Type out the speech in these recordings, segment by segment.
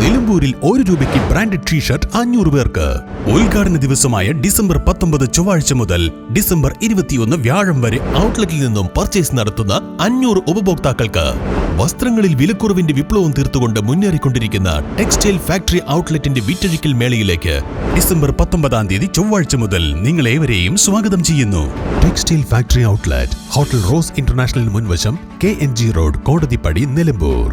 നിലമ്പൂരിൽ ഒരു രൂപയ്ക്ക് ബ്രാൻഡഡ് ടീ ഷർട്ട് അഞ്ഞൂറ് പേർക്ക്. ഉദ്ഘാടന ദിവസമായ ഡിസംബർ പത്തൊമ്പത് ചൊവ്വാഴ്ച മുതൽ ഡിസംബർ ഇരുപത്തിയൊന്ന് വ്യാഴം വരെ ഔട്ട്ലെറ്റിൽ നിന്നും പർച്ചേസ് നടത്തുന്ന അഞ്ഞൂറ് ഉപഭോക്താക്കൾക്ക് വസ്ത്രങ്ങളിൽ വിലക്കുറവിന്റെ വിപ്ലവം തീർത്തുകൊണ്ട് മുന്നേറിക്കൊണ്ടിരിക്കുന്ന ടെക്സ്റ്റൈൽ ഫാക്ടറി ഔട്ട്ലെറ്റിന്റെ വിറ്റഴിക്കൽ മേളയിലേക്ക് ഡിസംബർ പത്തൊമ്പതാം തീയതി ചൊവ്വാഴ്ച മുതൽ നിങ്ങളേവരെയും സ്വാഗതം ചെയ്യുന്നു. Textile factory outlet hotel Rose International മുൻവശം K N G road Kodathippadi Nilambur.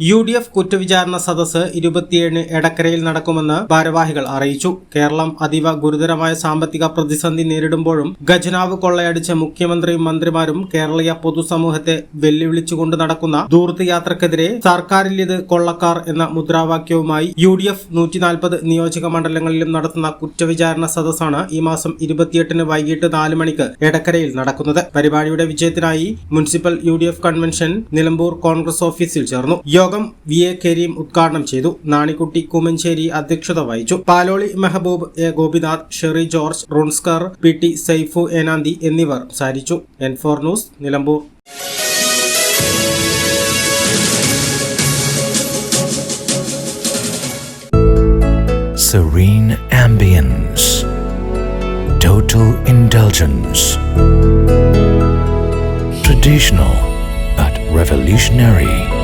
U D F കുറ്റവിചാരണ സദസ്സ് ഇരുപത്തിയേഴിന് എടക്കരയിൽ നടക്കുമെന്ന് ഭാരവാഹികൾ അറിയിച്ചു. കേരളം അതീവ ഗുരുതരമായ സാമ്പത്തിക പ്രതിസന്ധി നേരിടുമ്പോഴും ഖജനാവ് കൊള്ളയടിച്ച മുഖ്യമന്ത്രിയും മന്ത്രിമാരും കേരളീയ പൊതുസമൂഹത്തെ വെല്ലുവിളിച്ചുകൊണ്ട് നടക്കുന്ന ദൂർത്തയാത്രക്കെതിരെ സർക്കാരിൽ ഇത് കൊള്ളക്കാർ എന്ന മുദ്രാവാക്യവുമായി യു ഡി എഫ് നൂറ്റിനാൽപ്പത് നിയോജക മണ്ഡലങ്ങളിലും നടത്തുന്ന കുറ്റവിചാരണ സദസ്സാണ് ഈ മാസം ഇരുപത്തിയെട്ടിന് വൈകിട്ട് നാല് മണിക്ക് എടക്കരയിൽ നടക്കുന്നത്. പരിപാടിയുടെ വിജയത്തിനായി municipal U convention Nilambur Congress ഓഫീസിൽ ചേർന്നു. യോഗം വി. എ. കരീം ഉദ്ഘാടനം ചെയ്തു. നാണിക്കുട്ടി കുമഞ്ചേരി അധ്യക്ഷത വഹിച്ചു. Paloli Mehaboob A. Gopinath Sherry George റുൺസ്കർ P. T. Saifu Enanthi എന്നിവർ സംസാരിച്ചു. N four news Nilambur. Serene ambience, total indulgence, traditional but revolutionary,